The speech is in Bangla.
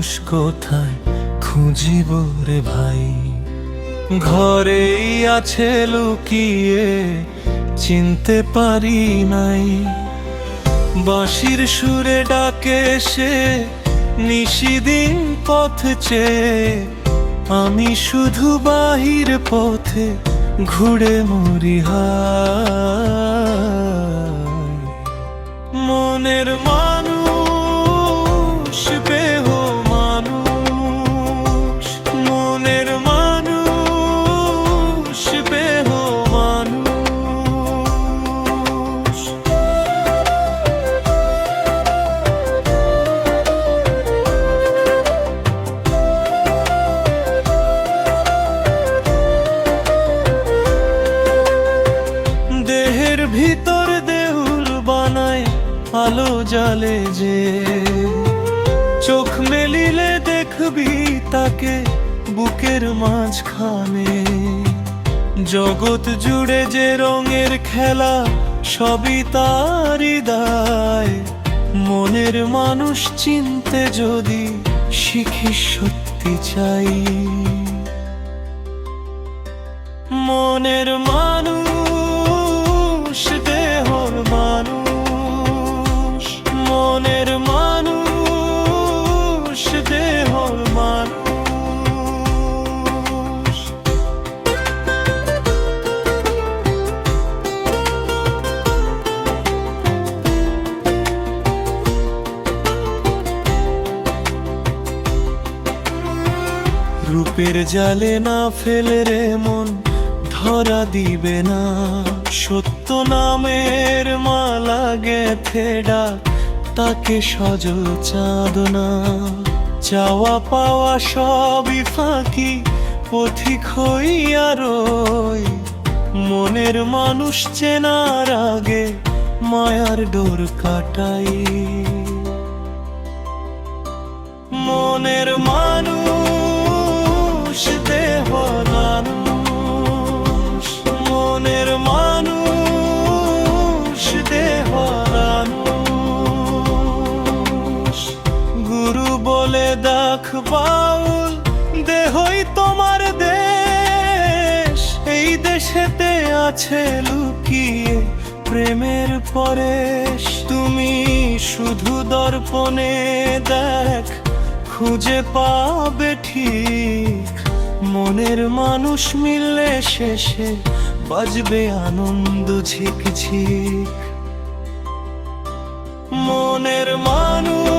মানুষ কোথায় খুঁজিব রে ভাই? ঘরেই আছে লুকিয়ে চিনতে পারি নাই। বাঁশির সুরে ডাকে সে নিশিদিন পথ চেয়ে। আমি শুধু বাহির পথে ঘুরে মরিহা মনের মানুষ আলো জালে যে চোখ মেলিলে দেখবি তাকে বুকের মাঝখানে। জগৎ জুড়ে যে রঙের খেলা সবই তারই দায় মনের মানুষ চিনতে যদি শিখি সত্যি চাই। মনের মানুষ রূপের জালে না ফেলে রে মন, ধরা দিবে না। সত্য নামের মালা গেথে ডাক, তাকে সজল চাঁদনা। চাওয়া পাওয়া সবই ফাঁকি, পথিক হইয়া রই মনের মানুষ চেনার আগে মায়ার ডোর কাটাই। মনের মানুষ বাউল দেহই তোমার দেশ। এই দেশেতে আছে লুকিয়ে প্রেমের পরেশ। তুমি শুধু দর্পণে দেখ, খুঁজে পাবে ঠিক। মনের মানুষ মিললে শেষে বাজবে আনন্দ ঝিক ঝিক মনের মানুষ